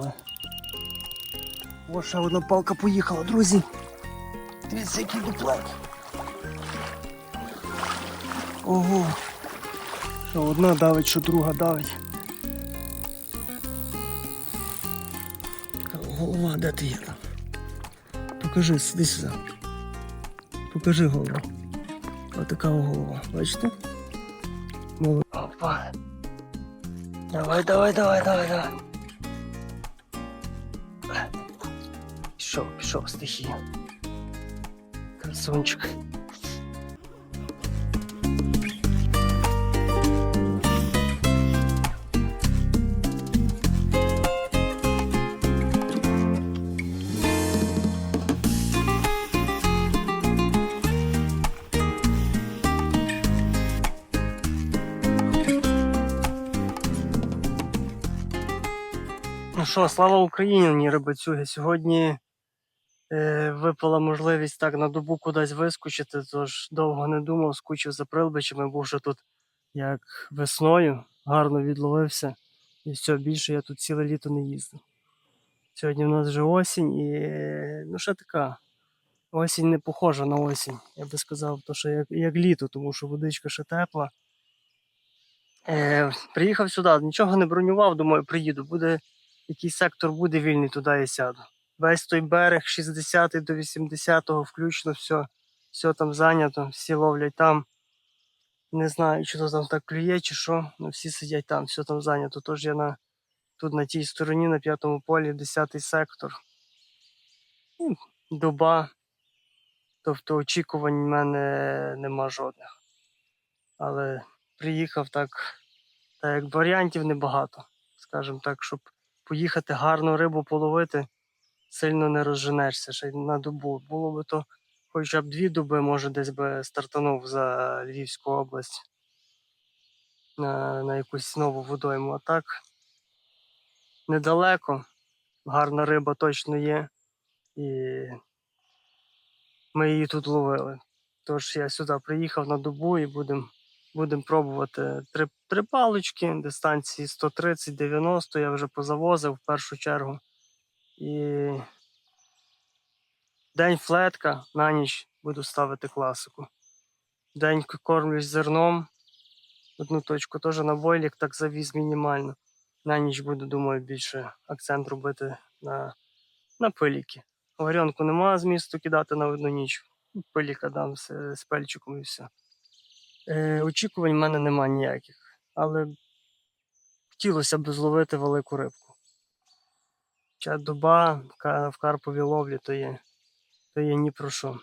поїхали. О, ще одна палка поїхала, друзі. Дивіться, який дуплет. Ого. Що одна давить, що друга давить. Голова, де ти є? Покажи, сиди сюди. Покажи голову. Отака голова, бачите? Молод... Опа. Давай, давай, давай, давай, давай. Пішов, стихія. Красунчик. Ну що, слава Україні, рибацюги. Сьогодні випала можливість так на добу кудись вискочити, тож довго не думав, скучив за прилбичами, був вже тут як весною, гарно відловився. І все, більше я тут ціле літо не їздив. Сьогодні в нас вже осінь і е, ну ще така. Осінь не похожа на осінь. Я би сказав, то що як, як літо, тому що водичка ще тепла. Е, приїхав сюди, нічого не бронював, думаю, приїду. Буде який сектор буде вільний, туди я сяду. Весь той берег 60 до 80 включно, все, все там зайнято, всі ловлять там. Не знаю, чи то там так клює, чи що, але всі сидять там, все там зайнято. Тож я на, тут на тій стороні, на п'ятому полі, 10 сектор. Ну, Доба. Тобто очікувань в мене нема жодних. Але приїхав так, так як варіантів небагато. Скажімо так, щоб поїхати гарну рибу половити, сильно не розженешся ще на добу. Було би то хоча б дві доби, може, десь би стартанув за Львівську область на, на якусь нову водойму. А так недалеко, гарна риба точно є. І ми її тут ловили. Тож я сюди приїхав на добу і будемо будем пробувати три, три палички дистанції 130-90 я вже позавозив в першу чергу. І день флетка, на ніч буду ставити класику. День кормлюсь зерном. Одну точку теж на бойлік так завіз мінімально. На ніч буду, думаю, більше акцент робити на, на пиліки. Варіонку нема змісту кидати на одну ніч. Пиліка дам з, з пельчиком і все. Е, очікувань в мене нема ніяких, але хотілося б зловити велику рибку. Ця доба в карповій ловлі то є, то є ні про що.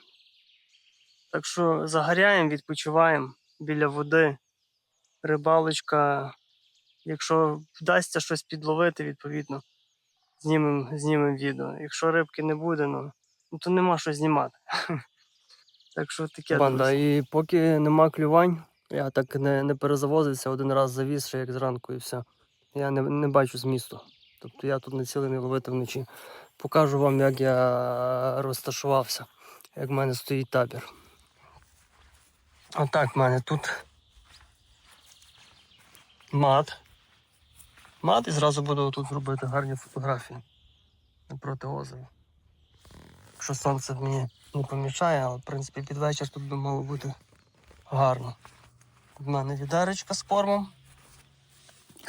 Так що загоряємо, відпочиваємо біля води. Рибалочка, якщо вдасться щось підловити, відповідно, знімемо знімем відео. Якщо рибки не буде, ну, ну то нема що знімати. Так що таке. Банда, і поки нема клювань, я так не, не перезавозився, один раз завіз, ще як зранку і все. Я не, не бачу змісту. Тобто я тут націлений ловити вночі. Покажу вам, як я розташувався, як в мене стоїть табір. Отак в мене тут мат. Мат і зразу буду тут робити гарні фотографії напроти озера. Якщо сонце мені не помішає, але в принципі під вечір тут би мало бути гарно. У мене відеречка з кормом.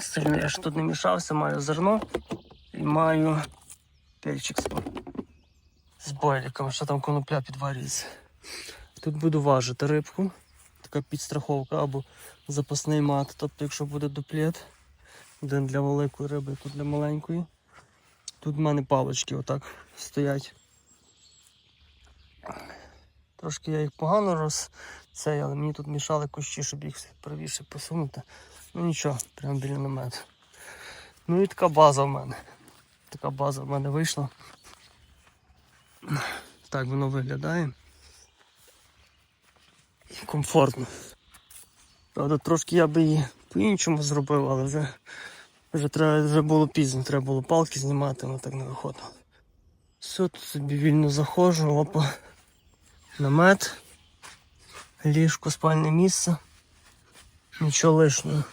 Сильно я ж тут не мішався, маю зерно і маю пельчик з, бойліком, що там конопля підварюється. Тут буду важити рибку, така підстраховка або запасний мат. Тобто, якщо буде дуплет, один для великої риби, тут для маленької. Тут в мене палочки отак стоять. Трошки я їх погано роз... Цей, але мені тут мішали кущі, щоб їх правіше посунути. Ну нічого, прямо біля намету. Ну і така база в мене. Така база в мене вийшла. Так воно виглядає. І комфортно. Правда, трошки я би її по-іншому зробив, але вже, вже, треба, вже було пізно, треба було палки знімати, але так не виходило. Все, тут собі вільно заходжу, опа намет, ліжко, спальне місце. Нічого лишнього.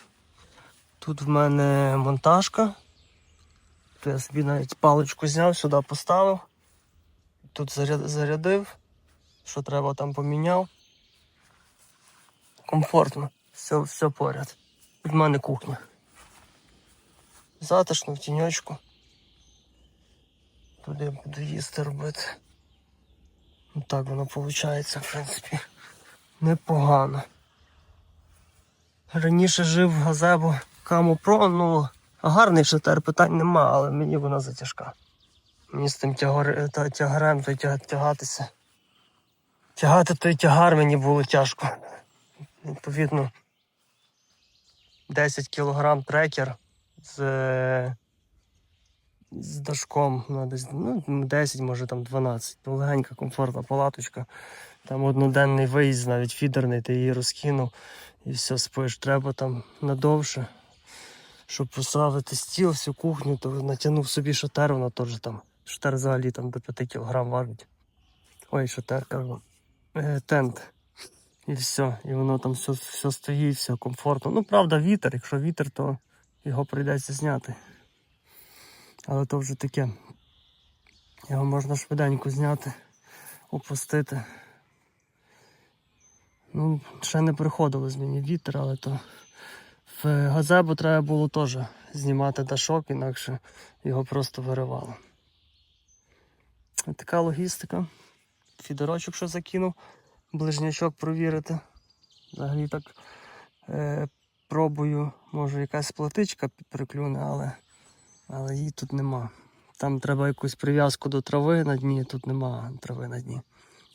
Тут в мене монтажка. То я собі навіть паличку зняв, сюди поставив. Тут зарядив, що треба там поміняв. Комфортно, все, все поряд. Тут в мене кухня. Затишно в тіньочку. Туди я буду їсти робити. Ну так воно виходить, в принципі. Непогано. Раніше жив в газебу Каму Про, ну гарний шатер, питань нема, але мені вона затяжка. Мені з тим тягар, та, тягарем той тяга, тягатися. Тягати той тягар мені було тяжко. Відповідно, 10 кілограм трекер з, з дашком, ну, десь, ну, 10, може там 12. Ну, Легенька, комфортна палаточка. Там одноденний виїзд, навіть фідерний, ти її розкинув і все спиш. Треба там надовше, щоб поставити стіл, всю кухню, то натягнув собі шатер, воно теж там. Шатер взагалі там до 5 кг важить. Ой, шатер кажу. Е, тент. І все. І воно там все, все стоїть, все комфортно. Ну, правда, вітер. Якщо вітер, то його прийдеться зняти. Але то вже таке. Його можна швиденько зняти, опустити. Ну, ще не приходилось мені вітер, але то в газебу треба було теж знімати дашок, інакше його просто виривало. Така логістика. Фідерочок, що закинув, ближнячок провірити. Взагалі так е, пробую, може якась платичка приклюне, але, але її тут нема. Там треба якусь прив'язку до трави на дні, тут нема трави на дні.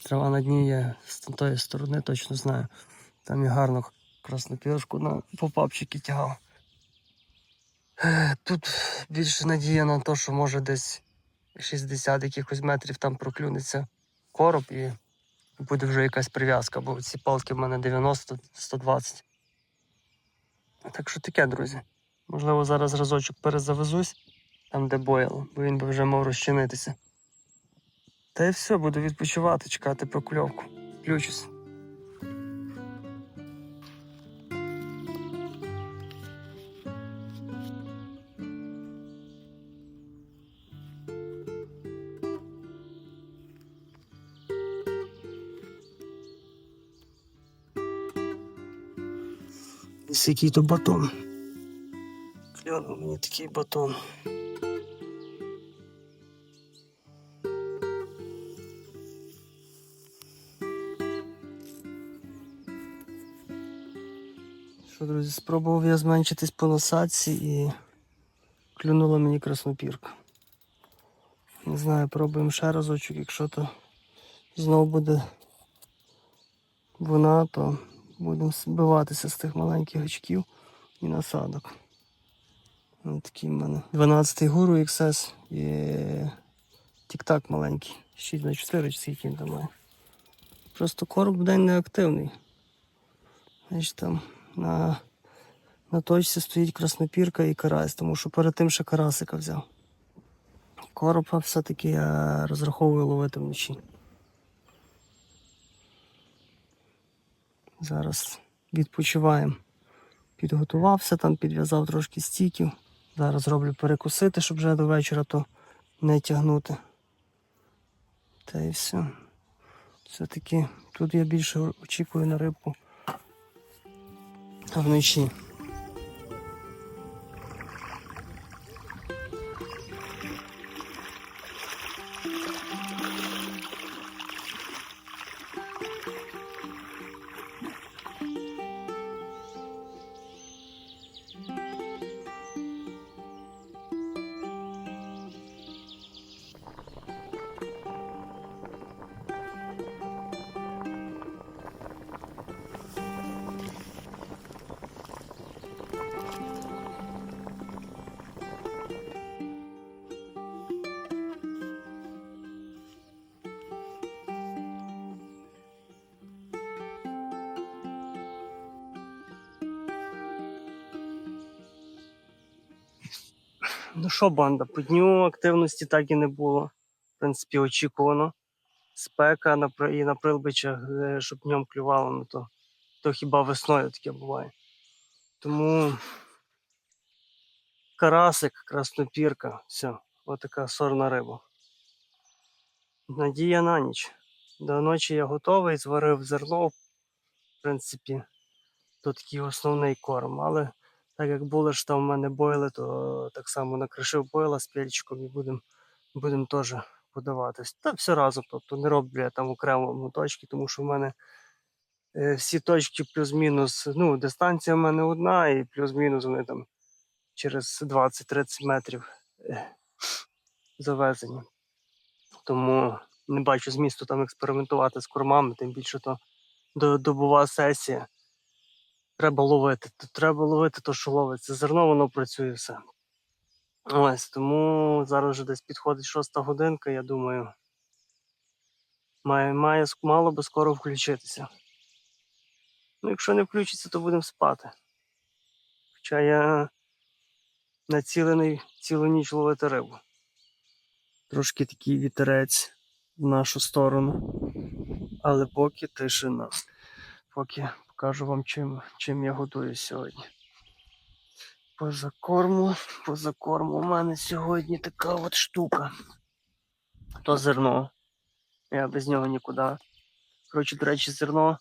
Трава на дні є з тої сторони, точно знаю. Там я гарно краснопіршку на попапчики тягав. Е, Тут більше надія на те, що може десь 60 якихось метрів там проклюнеться короб і буде вже якась прив'язка, бо ці палки в мене 90-120. Так що таке, друзі. Можливо, зараз разочок перезавезусь там, де бояло, бо він би вже мав розчинитися. Та й все, буду відпочивати, чекати прокльовку. Включусь. Ось який то батон. Кльонув мені такий батон. Що, друзі, спробував я зменшитись по насадці і клюнула мені краснопірка. Не знаю, пробуємо ще разочок, якщо то знов буде вона, то будемо збиватися з тих маленьких гачків і насадок. Такий в мене 12-й гуру XS і тік-так маленький. 6 на 4 чи скільки він там має. Просто короб в день неактивний. Значить там на, на точці стоїть краснопірка і карась, тому що перед тим ще карасика взяв. Коропа все-таки я розраховую ловити вночі. Зараз відпочиваємо. Підготувався там, підв'язав трошки стіків. Зараз роблю перекусити, щоб вже до вечора то не тягнути. Та і все. Все-таки тут я більше очікую на рибку вночі. Ну що, банда, по дню активності так і не було. В принципі, очікувано. Спека і на прилбичах, е, щоб днем клювало, ну то, то хіба весною таке буває. Тому карасик, краснопірка. Все, отака сорна риба. Надія на ніч. До ночі я готовий, зварив зерно. В принципі, то такий основний корм. Але так як були ж там в мене бойли, то так само накришив бойла з пельчиком і будемо будем теж подаватись. Та все разом. Тобто не роблю я там окремо моточки, тому що в мене е, всі точки плюс-мінус. Ну, дистанція в мене одна, і плюс-мінус вони там через 20-30 метрів е, завезені. Тому не бачу змісту там експериментувати з кормами, тим більше то добова сесія. Треба ловити. Треба ловити то, що ловиться. Зерно воно працює все. Ось тому зараз вже десь підходить шоста годинка, я думаю. Має, має, мало би скоро включитися. Ну, якщо не включиться, то будемо спати. Хоча я націлений цілу ніч ловити рибу. Трошки такий вітерець в нашу сторону. Але поки тишина. Поки покажу вам, чим, чим я годую сьогодні. Поза корму, поза корму у мене сьогодні така от штука. То зерно. Я без нього нікуди. Коротше, до речі, зерно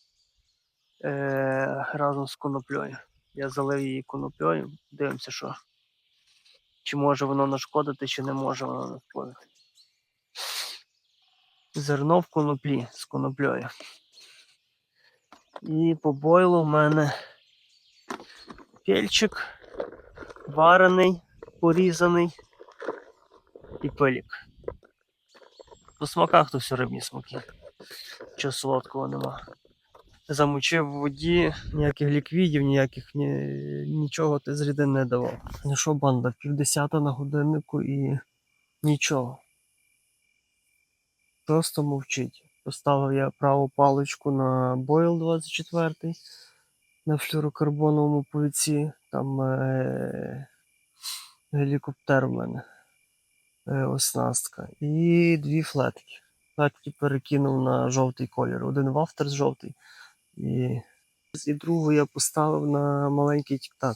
е- разом з коноплею. Я залив її коноплею. Дивимося, що. Чи може воно нашкодити, чи не може воно нашкодити. Зерно в коноплі з коноплею. І по бойлу в мене пельчик варений, порізаний і пилік. По смаках то все рибні смаки. Чого солодкого нема. Замочив в воді, ніяких ліквідів, ніяких ні, нічого ти з рідин не давав. Ну що, банда, півдесята на годиннику і нічого. Просто мовчить. Поставив я праву паличку на бойл 24 на флюрокарбоновому повіці. Там е- гелікоптер в мене. Е- оснастка. І дві флетки. Флетки перекинув на жовтий колір. Один вафтер жовтий. І, і другу я поставив на маленький тік-так.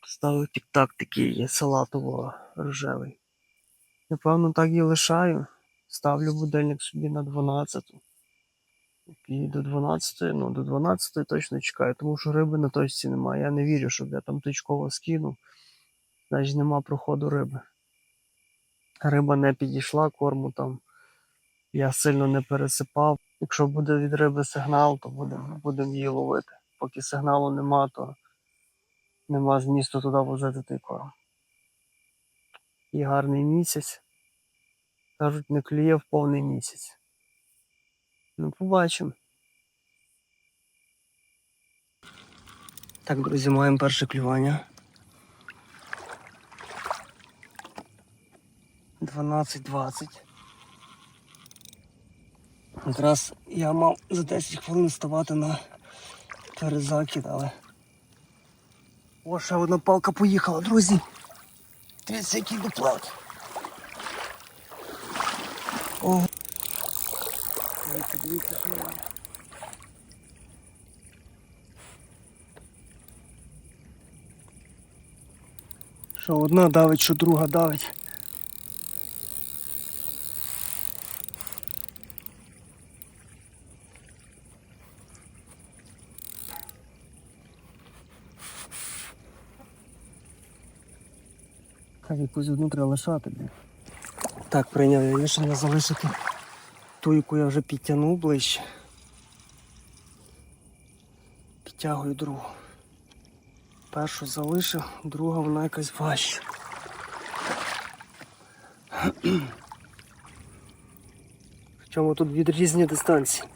Поставив тік-так такий салатово-рожевий. Напевно, так і лишаю. Ставлю будильник собі на 12. І до 12, ну до 12 точно чекаю, тому що риби на точці немає. Я не вірю, щоб я там точково скинув. Значить нема проходу риби. Риба не підійшла, корму там. Я сильно не пересипав. Якщо буде від риби сигнал, то будемо будем її ловити. Поки сигналу нема, то нема змісту туди возити той корм. І гарний місяць. Кажуть, не клює в повний місяць. Ну, побачимо. Так, друзі, маємо перше клювання. 12.20. Якраз я мав за 10 хвилин ставати на перезакид, але. О, ще одна палка поїхала, друзі. Дивіться, який доплат. О. Дивіться, дивіться, що одна давить, що друга давить. Так, якусь одну треба лишати. Так, прийняв я рішення залишити ту, яку я вже підтягнув ближче. Підтягую другу. Першу залишив, друга вона якась важча. Причому тут від різні дистанції.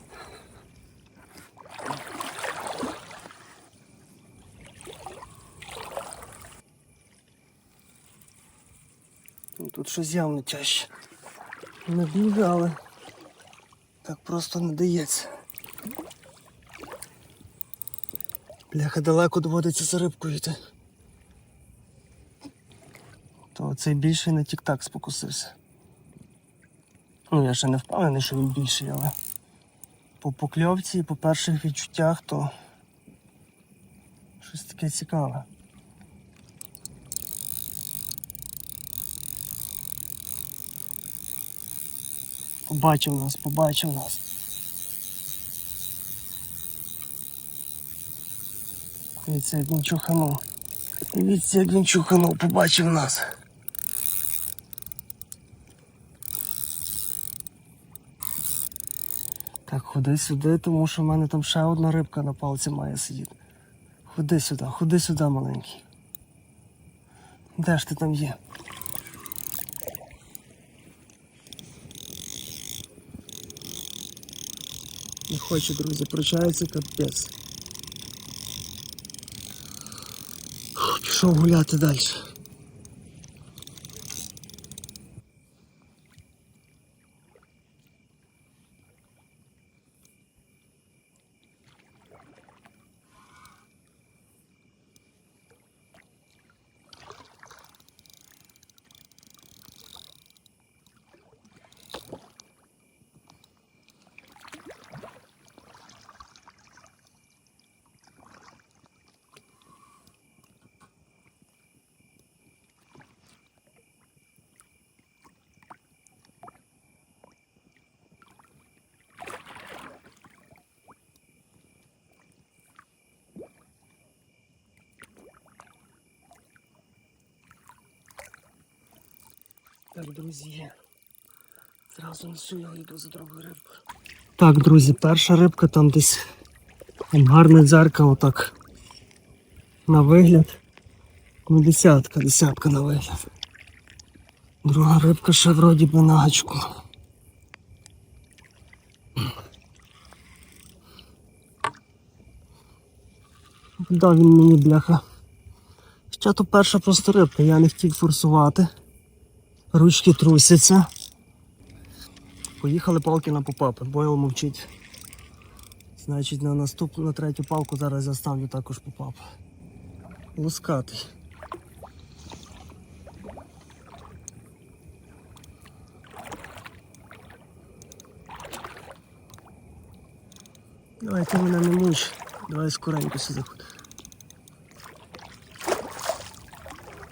Ну, Тут щось явно тяжче. Не але так просто не дається. Бляха, далеко доводиться за рибкою йти. То цей більший на тік-так спокусився. Ну, я ще не впевнений, що він більший, але по покльовці і по перших відчуттях то щось таке цікаве. Побачив нас, побачив нас. Дивіться, як він чуханув. Дивіться, як він чуханув, побачив нас. Так, ходи сюди, тому що в мене там ще одна рибка на палці має сидіти. Ходи сюди, ходи сюди, маленький. Де ж ти там є? Не хоче, друзі, прощається капець. Пішов гуляти далі. Так, друзі. Зразу несу його йду за другою рибкою. Так, друзі, перша рибка там десь там гарне дзеркало так. На вигляд. Ну, десятка, десятка на вигляд. Друга рибка ще вроді би на гачку. Дав він мені бляха. Ще то перша просто рибка, я не хотів форсувати. Ручки трусяться. Поїхали палки на попапи, бойл мовчить. Значить, на наступну, на третю палку зараз я ставлю також попап. Лускатий. Давай ти мене не муч. Давай скоренько сюди.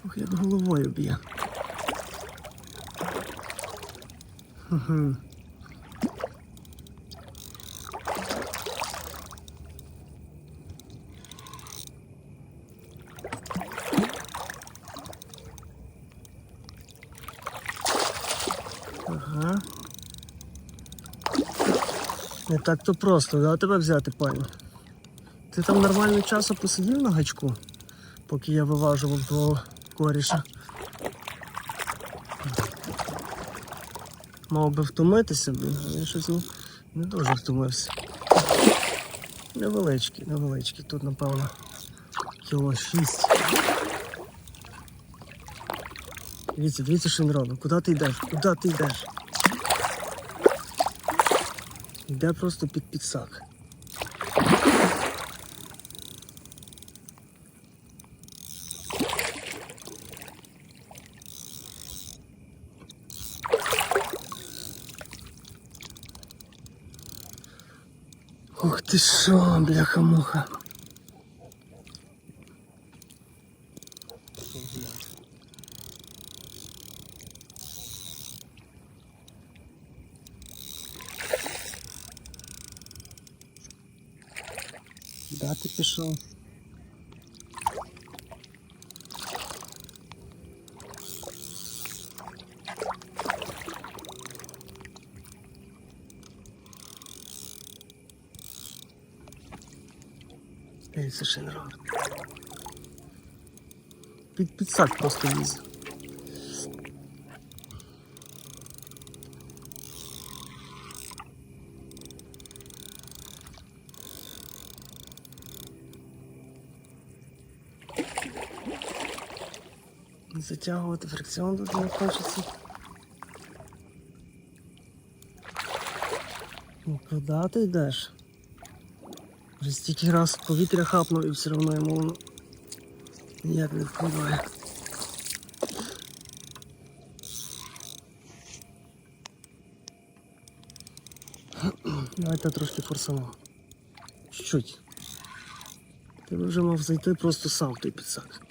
Ох, як головою б'є. Ага. Не так то просто, да, тебе взяти, пані? Ти там нормально часу посидів на гачку, поки я виважував твого коріша. Мав би втомитися, але я щось не, дуже втомився. Невеличкі, невеличкі. Тут, напевно, кіло шість. Дивіться, дивіться, що він робить. Куди ти йдеш? Куди ти йдеш? Йде просто під підсак. Бляха-муха. Да, ти пішов. Дивіться, що. Під підсак просто лізе. Затягувати фрикціон тут не хочеться. Ну, куди ти йдеш? Вже стільки раз повітря хапнув і все одно йому воно ніяк не впливає. Давайте трошки форсану. Чуть-чуть. Ти вже мав зайти просто сам в той підсак.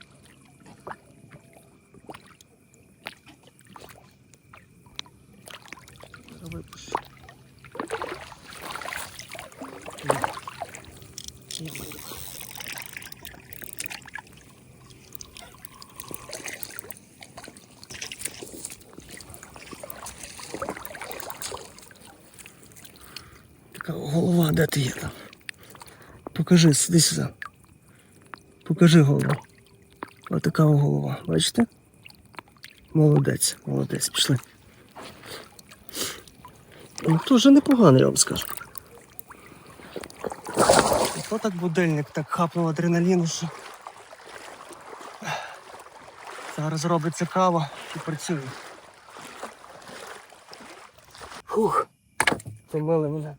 Зараз випущу. голова, де ти є там? Покажи, сиди сюди. Покажи голову. Отака голова, бачите? Молодець, молодець, пішли. Ну, дуже непогано, я вам скажу. То так будильник так хапнув адреналіну, що. Зараз робиться кава і працює. Фух, помили мене.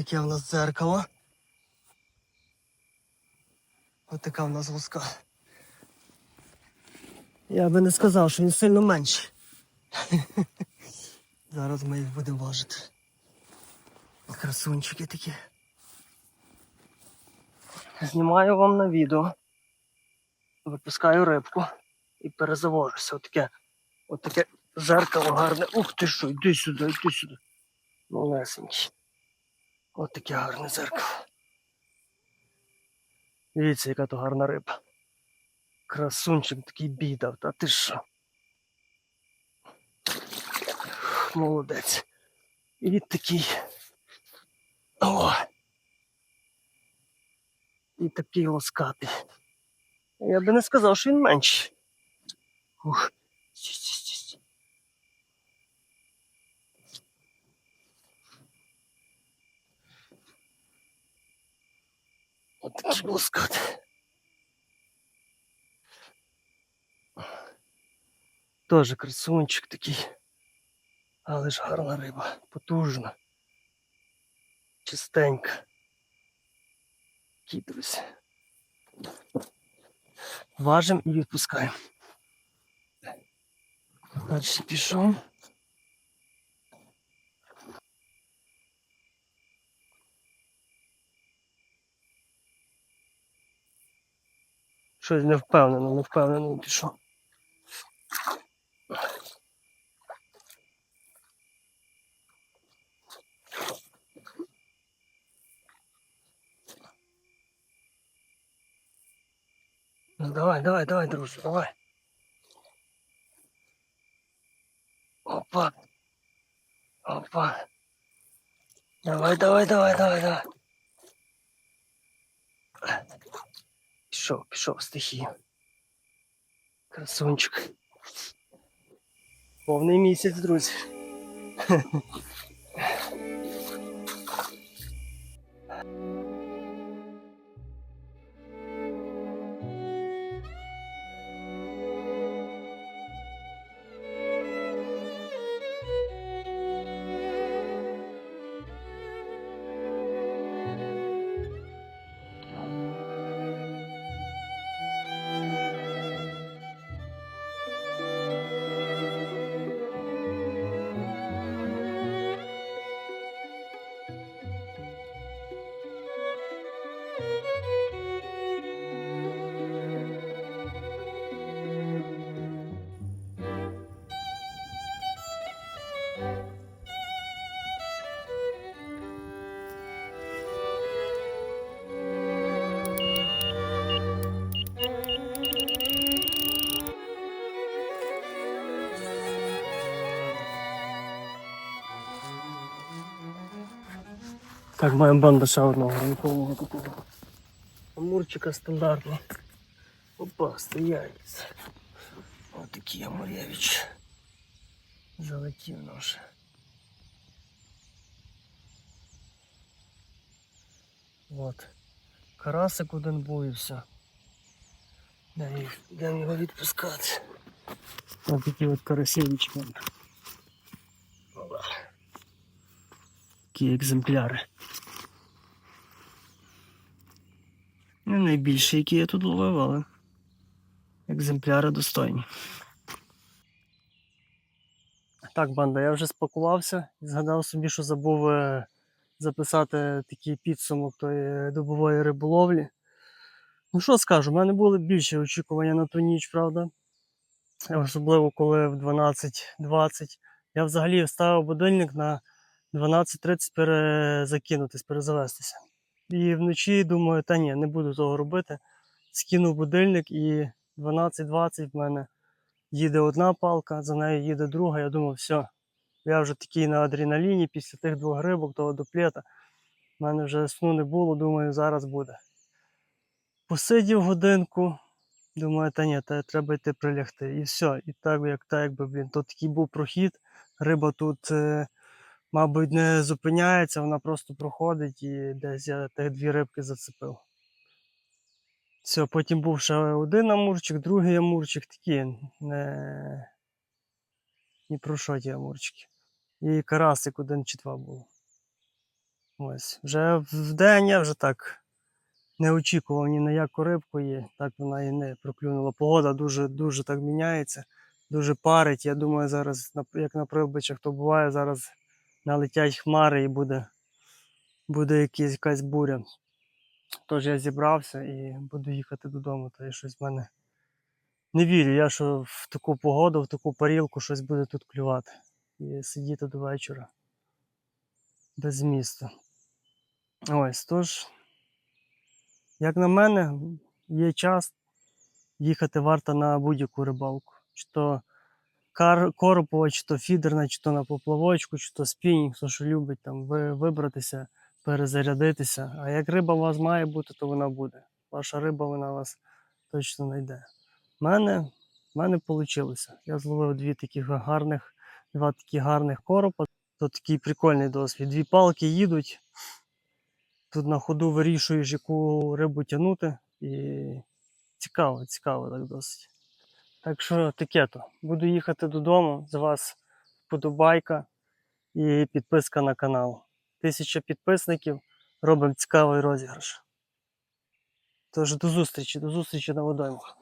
Таке в нас дзеркало. От така в нас луска. Я би не сказав, що він сильно менший. Зараз ми їх будемо важити. Красунчики такі. Знімаю вам на відео. Випускаю рибку і перезавожуся. Отаке, отаке зеркало гарне. Ух ти що, йди сюди, йди сюди. Малесенький. От таке гарне зеркало. Дивіться, яка то гарна риба. Красунчик такий бідав, та ти що? Молодець. І такий. О! І такий лоскатий. Я би не сказав, що він менший. Ух. От такий лоскатий. Тоже красунчик такий. Але ж гарна риба, потужна. Чистенька. Такий, друзі. Важимо і відпускаємо. Далі пішов. Щось не впевнено, не впевнено пішов. Ну давай, давай, давай, друже, давай. Опа. Опа. Давай, давай, давай, давай, давай. Пішов, пішов стихію. Красунчик. Повний місяць, друзі. Так, маємо банда ще одного ранкового такого. Амурчика стандартний. Опа, стоять. Отакий Амурєвич. Залетів наш. От. Карасик один був і все. Йдемо його відпускати. Ось такі от карасевички. Опа. Такі екземпляри. Найбільші, які я тут ловив, але екземпляри достойні. Так, банда, я вже спакувався і згадав собі, що забув е, записати такий підсумок тої добової риболовлі. Ну що скажу, в мене були більші очікування на ту ніч, правда. Особливо коли в 12.20. Я взагалі ставив будильник на 12.30 перезакинутись, перезавестися. І вночі думаю, та ні, не буду того робити. Скинув будильник і 12.20 в мене їде одна палка, за нею їде друга. Я думав, все, я вже такий на адреналіні після тих двох рибок, того дуплета. У мене вже сну не було, думаю, зараз буде. Посидів годинку, думаю, та ні, та треба йти прилягти. І все. І так, як так, якби, блін, то такий був прохід. Риба тут, е, мабуть, не зупиняється, вона просто проходить і десь я тих дві рибки зацепив. Все, потім був ще один амурчик, другий амурчик, такі не. Ні про що ті амурчики. І карасик один чи два було. Ось. Вже в день я вже так не очікував ні на яку рибку і так вона і не проклюнула. Погода дуже дуже так міняється, дуже парить. Я думаю, зараз, як на прилбичах, то буває, зараз налетять хмари і буде, буде якась, якась буря. Тож я зібрався і буду їхати додому, та й щось в мене. Не вірю, я що в таку погоду, в таку парілку щось буде тут клювати. І сидіти до вечора. Без змісту. Ось, тож, як на мене, є час їхати варто на будь-яку рибалку. Чи то кар- коропова, чи то фідерна, чи то на поплавочку, чи то спінінг, хто що любить там вибратися, перезарядитися. А як риба у вас має бути, то вона буде. Ваша риба вона вас точно знайде. У мене, в мене вийшло. Я зловив дві таких гарних, два такі гарних коропа. То такий прикольний досвід. Дві палки їдуть. Тут на ходу вирішуєш, яку рибу тягнути. І цікаво, цікаво так досить. Так що таке то. Буду їхати додому. З вас вподобайка і підписка на канал. Тисяча підписників. Робимо цікавий розіграш. Тож до зустрічі, до зустрічі на водоймах.